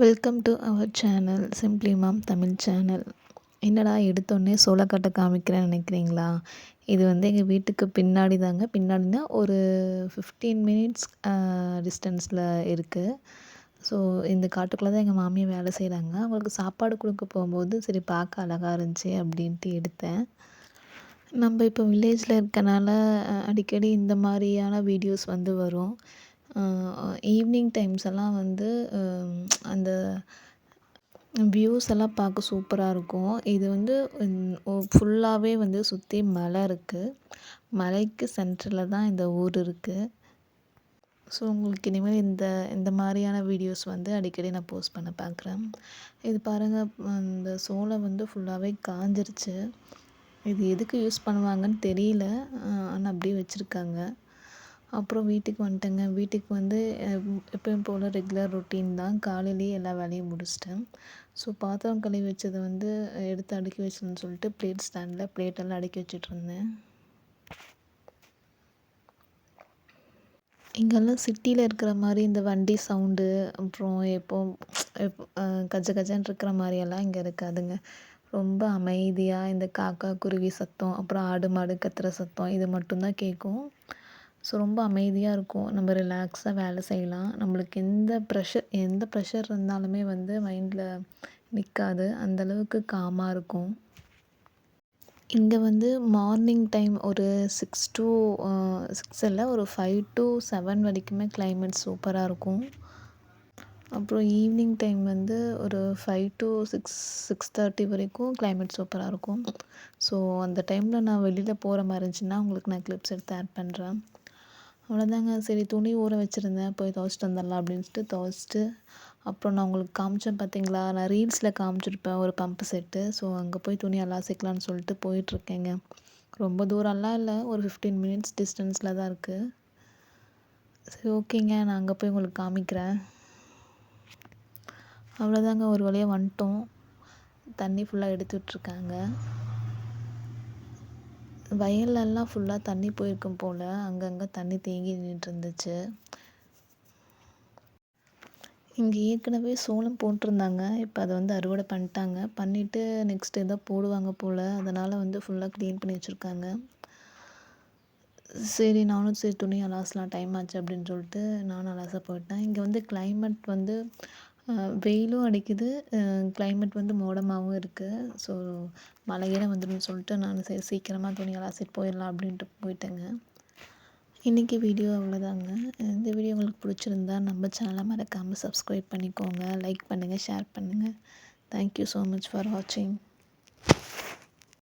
Welcome to our channel simply mom Tamil channel என்னடா எடுத்தோடனே சோளக்கட்டை காமிக்கிறேன்னு நினைக்கிறீங்களா? இது வந்து எங்கள் வீட்டுக்கு பின்னாடி தாங்க. பின்னாடினா ஒரு ஃபிஃப்டீன் மினிட்ஸ் டிஸ்டன்ஸில் இருக்குது ஸோ இந்த காட்டுக்குள்ளே தான் எங்கள் மாமியார் வேலை செய்கிறாங்க அவங்களுக்கு சாப்பாடு கொடுக்க போகும்போது சரி பார்க்க அழகாக இருந்துச்சு அப்படின்ட்டு எடுத்தேன். நம்ம இப்போ வில்லேஜில் இருக்கனால அடிக்கடி இந்த மாதிரியான வீடியோஸ் வந்து வரும். ஈவினிங் டைம்ஸ் எல்லாம் வந்து அந்த வியூஸ் எல்லாம் பார்க்க சூப்பராக இருக்கும். இது வந்து ஃபுல்லாகவே வந்து சுற்றி மலை இருக்குது மலைக்கு சென்டரில் தான் இந்த ஊர் இருக்குது ஸோ உங்களுக்கு இனிமேல் இந்த இந்த மாதிரியான வீடியோஸ் வந்து அடிக்கடி நான் போஸ்ட் பண்ண பார்க்குறேன். இது பாருங்கள் இந்த சோளம் வந்து ஃபுல்லாகவே காஞ்சிருச்சு. இது எதுக்கு யூஸ் பண்ணுவாங்கன்னு தெரியல. ஆனால் அப்படியே வச்சுருக்காங்க. அப்புறம் வீட்டுக்கு வந்துட்டேங்க. வீட்டுக்கு வந்து எப்பயும் போல் ரெகுலர் ரொட்டீன் தான். காலையிலேயே எல்லா வேலையும் முடிச்சிட்டேன். ஸோ பாத்திரம் கழுவி வச்சதை வந்து எடுத்து அடுக்கி வச்சிடணும்னு சொல்லிட்டு பிளேட் ஸ்டாண்டில் பிளேட்டெல்லாம் அடுக்கி வச்சிட்ருந்தேன் இங்கெல்லாம் சிட்டியில் இருக்கிற மாதிரி இந்த வண்டி சவுண்டு அப்புறம் எப்போ எப்போ கஜ கஜன்னு இருக்கிற மாதிரியெல்லாம் இங்கே இருக்காதுங்க. ரொம்ப அமைதியாக இந்த காக்கா குருவி சத்தம் அப்புறம் ஆடு மாடு கத்துற சத்தம் இது மட்டும்தான் கேட்கும். ஸோ ரொம்ப அமைதியாக இருக்கும். நம்ம ரிலாக்ஸாக வேலை செய்யலாம். நம்மளுக்கு எந்த ப்ரெஷர் எந்த ப்ரெஷர் இருந்தாலுமே வந்து மைண்டில் நிற்காது அந்தளவுக்கு காமாக இருக்கும். இங்கே வந்து மார்னிங் டைம் ஒரு சிக்ஸ் டு சிக்ஸ் இல்லை ஒரு ஃபைவ் டு செவன் வரைக்குமே கிளைமேட் சூப்பராக இருக்கும். அப்புறம் ஈவினிங் டைம் வந்து ஒரு five to six six thirty வரைக்கும் கிளைமேட் சூப்பராக இருக்கும். ஸோ அந்த டைமில் நான் வெளியில் போகிற மாதிரி இருந்துச்சுன்னா உங்களுக்கு நான் கிளிப்ஸ் எடுத்து ஆட் பண்ணுறேன் அவ்வளோதாங்க சரி துணி ஊற வச்சுருந்தேன். போய் துவச்சிட்டு வந்துடலாம் அப்படின்ட்டு துவச்சிட்டு அப்புறம் நான் உங்களுக்கு காமிச்சேன் பார்த்தீங்களா நான் ரீல்ஸில் காமிச்சிருப்பேன். ஒரு பம்பு செட்டு ஸோ அங்கே போய் துணி சேர்க்கலான்னு சொல்லிட்டு போயிட்டுருக்கேங்க. ரொம்ப தூரம்லாம் இல்லை. ஒரு ஃபிஃப்டீன் மினிட்ஸ் டிஸ்டன்ஸில் தான் இருக்குது சரி ஓகேங்க. நான் அங்கே போய் உங்களுக்கு காமிக்கிறேன். அவ்வளோதாங்க ஒரு வழியாக வந்துட்டோம். தண்ணி ஃபுல்லாக எடுத்து விட்ருக்காங்க வயல்லலாம் ஃபுல்லாக தண்ணி போயிருக்கும் போல் அங்கங்கே தண்ணி தேங்கி நின்றுருந்துச்சு இங்கே ஏற்கனவே சோளம் போட்டிருந்தாங்க. இப்போ அதை வந்து அறுவடை பண்ணிட்டாங்க. பண்ணிவிட்டு நெக்ஸ்ட் ஏதோ போடுவாங்க போல். அதனால் வந்து ஃபுல்லாக க்ளீன் பண்ணி வச்சுருக்காங்க. சரி நானும் சரி துணி அலாசலாம் டைம் ஆச்சு அப்படின்னு சொல்லிட்டு நானும் அலாச போயிட்டேன். இங்கே வந்து கிளைமேட் வந்து வெயிலும் அடிக்குது. கிளைமேட் வந்து மோடமாகவும் இருக்குது ஸோ மழையெல்லாம் வந்துடும் சொல்லிட்டு நான் சரி சீக்கிரமாக துணி அலாசிட்டு போயிடலாம் அப்படின்ட்டு போயிட்டேங்க. இன்றைக்கி வீடியோ அவ்வளோதாங்க. இந்த வீடியோ உங்களுக்கு பிடிச்சிருந்தா நம்ம சேனலை மறக்காமல் சப்ஸ்கிரைப் பண்ணிக்கோங்க. லைக் பண்ணுங்கள் ஷேர் பண்ணுங்கள் தேங்க்யூ ஸோ மச் ஃபார் வாட்சிங்